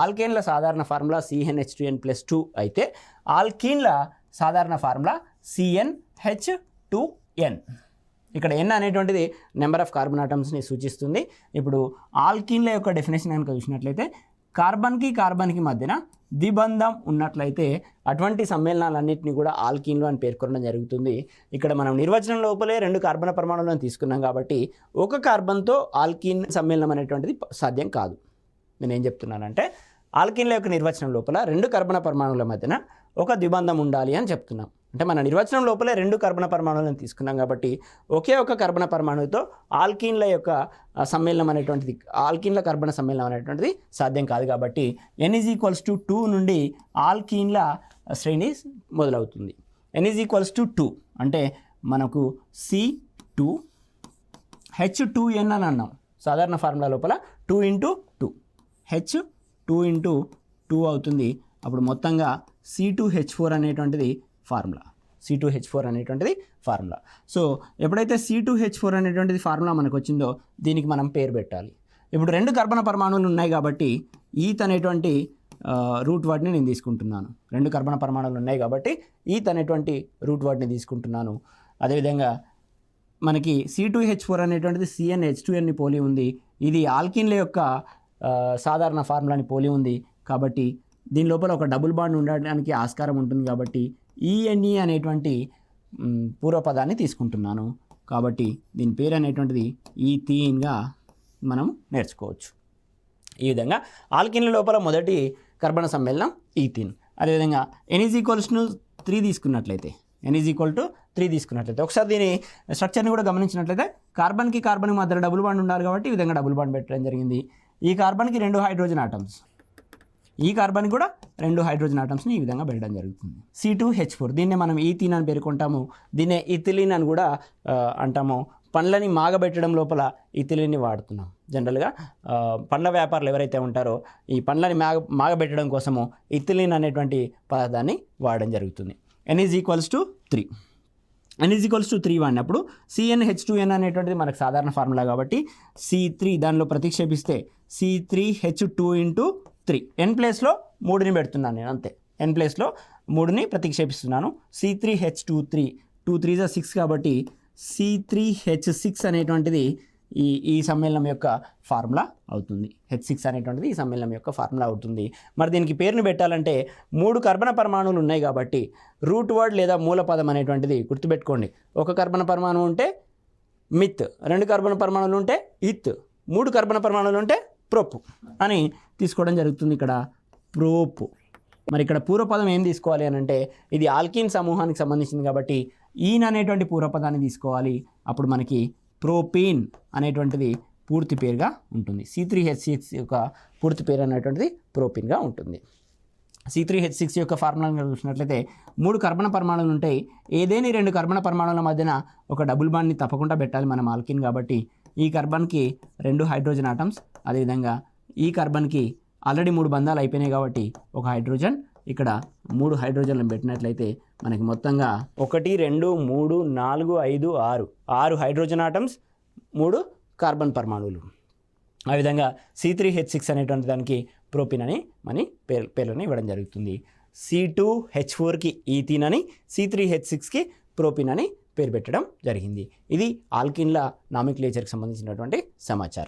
ఆల్కేన్ల సాధారణ formula CNH two N plus two అయితే ఆల్కీన్ల సాధారణ ఫార్ములా సిఎన్హెచ్ టూ ఎన్ ఇక్కడ ఎన్ అనేటువంటిది నెంబర్ ఆఫ్ కార్బన్ ఆటమ్స్ని సూచిస్తుంది. ఇప్పుడు ఆల్కీన్ల యొక్క డెఫినేషన్ కనుక చూసినట్లయితే కార్బన్కి కార్బన్కి మధ్యన ద్విబంధం ఉన్నట్లయితే అటువంటి సమ్మేళనాలన్నింటినీ కూడా ఆల్కీన్లు అని పేర్కొనడం జరుగుతుంది. ఇక్కడ మనం నిర్వచనం లోపలే రెండు కార్బన్ ప్రమాణాలను తీసుకున్నాం కాబట్టి ఒక కార్బన్తో ఆల్కీన్ సమ్మేళనం అనేటువంటిది సాధ్యం కాదు. నేను ఏం చెప్తున్నానంటే ఆల్కిన్ల యొక్క నిర్వచనం లోపల రెండు కర్బన పరమాణువుల మధ్యన ఒక ద్విబంధం ఉండాలి అని చెప్తున్నాం. అంటే మన నిర్వచనం లోపలే రెండు కర్బన పరమాణువులను తీసుకున్నాం కాబట్టి ఒకే ఒక కర్బన పరమాణువుతో ఆల్కీన్ల యొక్క సమ్మేళనం అనేటువంటిది ఆల్కీన్ల కర్బన సమ్మేళనం అనేటువంటిది సాధ్యం కాదు కాబట్టి N is equals to two నుండి ఆల్కీన్ల శ్రేణి మొదలవుతుంది. N is equals to two అంటే మనకు C two H two N అని అన్నాం. సాధారణ ఫార్ములా లోపల two into two H two into two అవుతుంది. అప్పుడు మొత్తంగా సి టూ హెచ్ ఫోర్ అనేటువంటిది formula. C two H four అనేటువంటిది ఫార్ములా. సో ఎప్పుడైతే సి టూ హెచ్ ఫోర్ అనేటువంటిది ఫార్ములా మనకు వచ్చిందో దీనికి మనం పేరు పెట్టాలి. ఇప్పుడు రెండు కర్బన పరమాణువులు ఉన్నాయి కాబట్టి ఈత్ అనేటువంటి రూట్ వర్డ్ని నేను తీసుకుంటున్నాను. రెండు కర్బన పరమాణువులు ఉన్నాయి కాబట్టి ఈత్ అనేటువంటి రూట్ వర్డ్ని తీసుకుంటున్నాను. అదేవిధంగా మనకి సి టూ హెచ్ ఫోర్ అనేటువంటిది సిఎన్ హెచ్ టూ ఎన్ని పోలి ఉంది. ఇది ఆల్కిన్ల యొక్క సాధారణ ఫార్ములాని పోలి ఉంది. కాబట్టి దీని లోపల ఒక డబుల్ బాండ్ ఉండడానికి ఆస్కారం ఉంటుంది కాబట్టి e ఈఎన్ఈ e అనేటువంటి పూర్వపదాన్ని తీసుకుంటున్నాను. కాబట్టి దీని పేరు అనేటువంటిది e, ఈ థీన్గా మనం నేర్చుకోవచ్చు. ఈ విధంగా ఆల్కిన్ల లోపల మొదటి కర్బన సమ్మేళనం ఈథీన్. అదేవిధంగా ఎనీజ్ ఈక్వల్స్ను త్రీ తీసుకున్నట్లయితే ఎనీజ్ ఈక్వల్ టు త్రీ తీసుకున్నట్లయితే ఒకసారి దీని స్ట్రక్చర్ని కూడా గమనించినట్లయితే కార్బన్కి కార్బన్కి మధ్యలో డబుల్ బాండ్ ఉండాలి కాబట్టి ఈ విధంగా డబుల్ బాండ్ పెట్టడం జరిగింది. ఈ కార్బన్కి రెండు హైడ్రోజన్ ఆటమ్స్. ఈ కార్బన్ కూడా రెండు హైడ్రోజన్ ఆటమ్స్ని ఈ విధంగా పెట్టడం జరుగుతుంది. సి టూ హెచ్ ఫోర్ దీన్నే మనం ఈథీన్ అని పేర్కొంటాము. దీన్నే ఇథిలిన్ అని కూడా అంటాము. పండ్లని మాగబెట్టడం లోపల ఇథిలిన్ని వాడుతున్నాం. జనరల్గా పండ్ల వ్యాపారులు ఎవరైతే ఉంటారో ఈ పండ్లని మాగ మాగబెట్టడం కోసము ఇథిలిన్ అనేటువంటి పదార్థాన్ని వాడడం జరుగుతుంది. N is equals to three N is equals to three వాడినప్పుడు సిఎన్ హెచ్ టూ ఎన్ అనేటువంటిది మనకు సాధారణ ఫార్ములా కాబట్టి సి త్రీ దానిలో ప్రతిక్షేపిస్తే C three H two into three N ప్లేస్లో మూడుని పెడుతున్నాను నేను అంతే. ఎన్ ప్లేస్లో మూడుని ప్రతిక్షేపిస్తున్నాను. C three H two three two three జా సిక్స్ కాబట్టి సి త్రీ హెచ్ సిక్స్ అనేటువంటిది ఈ ఈ సమ్మేళనం యొక్క ఫార్ములా అవుతుంది. హెచ్ సిక్స్ అనేటువంటిది ఈ సమ్మేళనం యొక్క ఫార్ములా అవుతుంది. మరి దీనికి పేరుని పెట్టాలంటే మూడు కర్బన పరమాణువులు ఉన్నాయి కాబట్టి రూట్ వర్డ్ లేదా మూలపదం అనేటువంటిది గుర్తుపెట్టుకోండి. ఒక కర్బన పరమాణువు ఉంటే మిత్ రెండు కర్బన పరమాణువులు ఉంటే ఇత్ మూడు కర్బన పరమాణువులు ఉంటే ప్రోప్ అని తీసుకోవడం జరుగుతుంది ఇక్కడ. ప్రోప్. మరి ఇక్కడ పూర్వపదం ఏం తీసుకోవాలి అని అంటే ఇది ఆల్కిన్ సమూహానికి సంబంధించింది కాబట్టి ఈన్ అనేటువంటి పూర్వపదాన్ని తీసుకోవాలి. అప్పుడు మనకి ప్రోపేన్ అనేటువంటిది పూర్తి పేరుగా ఉంటుంది. సి త్రీ హెచ్ సిక్స్ యొక్క పూర్తి పేరు అనేటువంటిది ప్రోపీన్గా ఉంటుంది. సి త్రీ హెచ్ సిక్స్ యొక్క ఫార్ములాను చూసినట్లయితే మూడు కర్బన పరమాణువులు ఉంటాయి. ఏదేని రెండు కర్బన పరమాణువుల మధ్యన ఒక డబుల్ బాండ్ని తప్పకుండా పెట్టాలి మనం ఆల్కిన్ కాబట్టి ఈ కర్బన్కి రెండు హైడ్రోజన్ ఆటమ్స్ అదేవిధంగా ఈ కర్బన్కి ఆల్రెడీ మూడు బంధాలు అయిపోయినాయి కాబట్టి ఒక హైడ్రోజన్ ఇక్కడ మూడు హైడ్రోజన్లను పెట్టినట్లయితే మనకి మొత్తంగా ఒకటి రెండు మూడు నాలుగు ఐదు ఆరు. ఆరు హైడ్రోజన్ ఆటమ్స్ మూడు కార్బన్ పరమాణువులు. ఆ విధంగా సి త్రీ హెచ్ సిక్స్ అనేటువంటి దానికి ప్రోపిన్ అని మని పేరు పేర్లను ఇవ్వడం జరుగుతుంది. సి టూ హెచ్ ఫోర్కి ఈథీన్ అని సి త్రీ హెచ్ సిక్స్కి ప్రోపిన్ అని పేరు పెట్టడం జరిగింది. ఇది ఆల్కిన్ల నామిక్లేచర్కి సంబంధించినటువంటి సమాచారం.